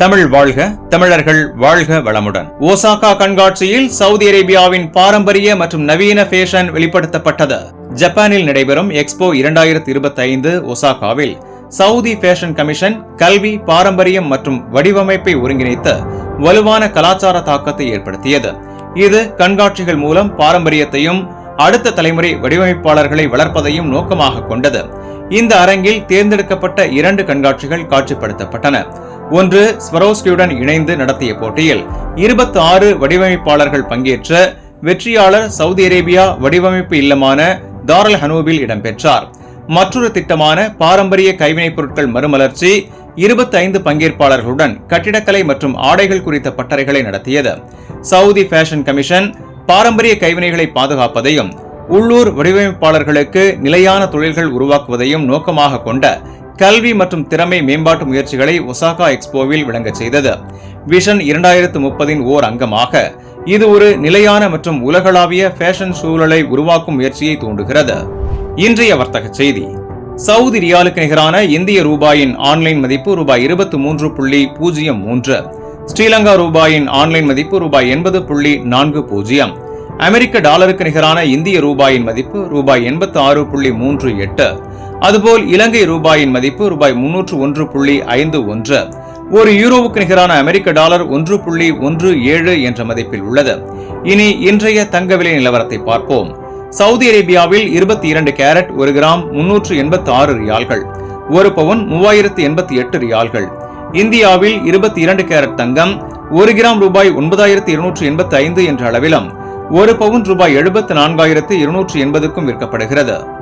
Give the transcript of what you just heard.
தமிழ் வாழ்க தமிழர்கள் வாழ்க வளமுடன். ஓசாகா கண்காட்சியில் சவுதி அரேபியாவின் பாரம்பரிய மற்றும் நவீன ஃபேஷன் வெளிப்படுத்தப்பட்டது. ஜப்பானில் நடைபெறும் எக்ஸ்போ இரண்டாயிரத்தி இருபத்தி ஐந்து ஒசாகாவில் சவுதி ஃபேஷன் கமிஷன் கல்வி பாரம்பரியம் மற்றும் வடிவமைப்பை ஒருங்கிணைத்து வலுவான கலாச்சார தாக்கத்தை ஏற்படுத்தியது. இது கண்காட்சிகள் மூலம் பாரம்பரியத்தையும் அடுத்த தலைமுறை வடிவமைப்பாளர்களை வளர்ப்பதையும் நோக்கமாக கொண்டது. இந்த அரங்கில் தேர்ந்தெடுக்கப்பட்ட இரண்டு கண்காட்சிகள் காட்சிப்படுத்தப்பட்டன. ஒன்று ஸ்வரோஸ்கியுடன் இணைந்து நடத்திய போட்டியில் இருபத்தி ஆறு வடிவமைப்பாளர்கள் பங்கேற்ற வெற்றியாளர் சவுதி அரேபியா வடிவமைப்பு இல்லமான தாரல் ஹனூபில் இடம்பெற்றார். மற்றொரு திட்டமான பாரம்பரிய கைவினைப் பொருட்கள் மறுமலர்ச்சி இருபத்தி ஐந்து பங்கேற்பாளர்களுடன் கட்டிடக்கலை மற்றும் ஆடைகள் குறித்த பட்டறைகளை நடத்தியது. சவுதி ஃபேஷன் கமிஷன் பாரம்பரிய கைவினைகளை பாதுகாப்பதையும் உள்ளூர் வடிவமைப்பாளர்களுக்கு நிலையான தொழில்கள் உருவாக்குவதையும் நோக்கமாக கொண்ட கல்வி மற்றும் திறமை மேம்பாட்டு முயற்சிகளை ஒசாகா எக்ஸ்போவில் விளங்கச் செய்தது. விஷன் இரண்டாயிரத்து முப்பதின் ஓர் அங்கமாக இது ஒரு நிலையான மற்றும் உலகளாவிய ஃபேஷன் சூழலை உருவாக்கும் முயற்சியை தூண்டுகிறது. இன்றைய வர்த்தக செய்தி. சவுதி ரியாலுக்கு நிகரான இந்திய ரூபாயின் ஆன்லைன் மதிப்பு ரூபாய் இருபத்தி மூன்று புள்ளி பூஜ்ஜியம் மூன்று ஸ்ரீலங்கா ரூபாயின் ஆன்லைன் மதிப்பு ரூபாய் எண்பது புள்ளி நான்கு பூஜ்ஜியம் அமெரிக்க டாலருக்கு நிகரான இந்திய ரூபாயின் மதிப்பு ரூபாய் எண்பத்தி ஆறு புள்ளி மூன்று எட்டு அதுபோல் இலங்கை ரூபாயின் மதிப்பு ரூபாய் முன்னூற்று ஒன்று புள்ளி ஐந்து ஒன்று ஒரு யூரோவுக்கு நிகரான அமெரிக்க டாலர் ஒன்று புள்ளி ஒன்று ஏழு என்ற மதிப்பில் உள்ளது. இனி இன்றைய தங்க விலை நிலவரத்தை பார்ப்போம். சவுதி அரேபியாவில் இருபத்தி இரண்டு கேரட் ஒரு கிராம் முன்னூற்று எண்பத்தி ஆறு ரியால்கள் ஒரு பவுன் மூவாயிரத்து எண்பத்தி எட்டு ரியால்கள். இந்தியாவில் இருபத்தி இரண்டு கேரட் தங்கம் ஒரு கிராம் ரூபாய் ஒன்பதாயிரத்து இருநூற்று எண்பத்தி ஐந்து என்ற அளவிலும் ஒரு பவுன் ரூபாய் எழுபத்து நான்காயிரத்து இருநூற்று எண்பதுக்கும் விற்கப்படுகிறது.